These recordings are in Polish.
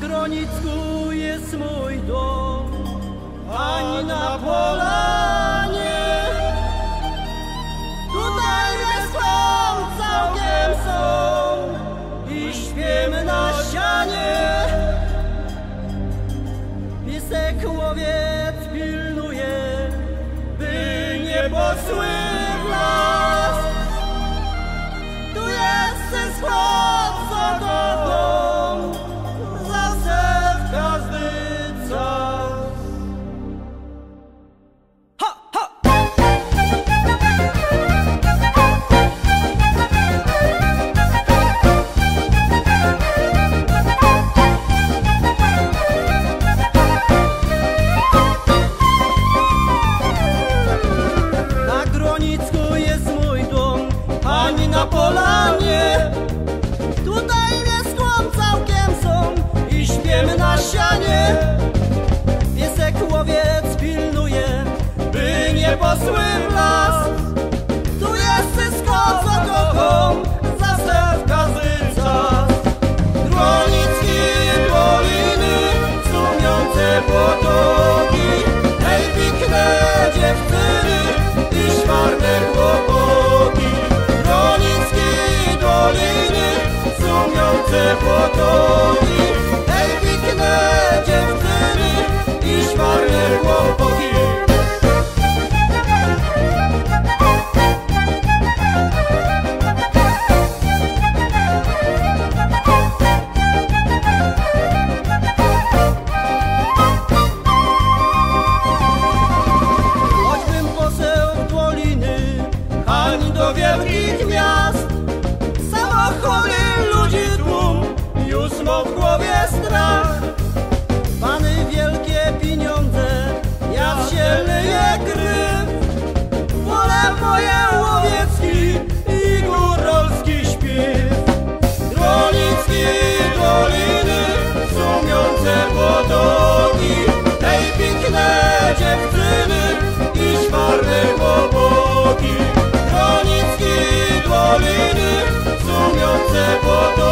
Gronicku jest mój dom, ani na polanie. Tutaj bez całkiem są i śpiemy na sianie. Pisek łowiec pilnuje, by nie posłyszał. osły las. Tu jest wszystko co kocham. Zastępka zyca Gronicki poliny Sumiące potoki. Hej piękne dziewczyny I szwarne kłopoty Gronicki doliny Sumiące potoki.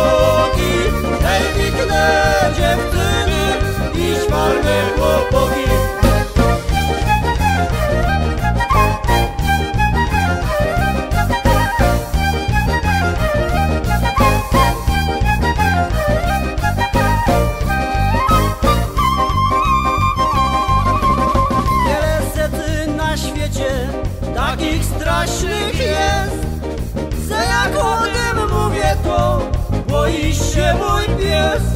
Oh, de buen Dios.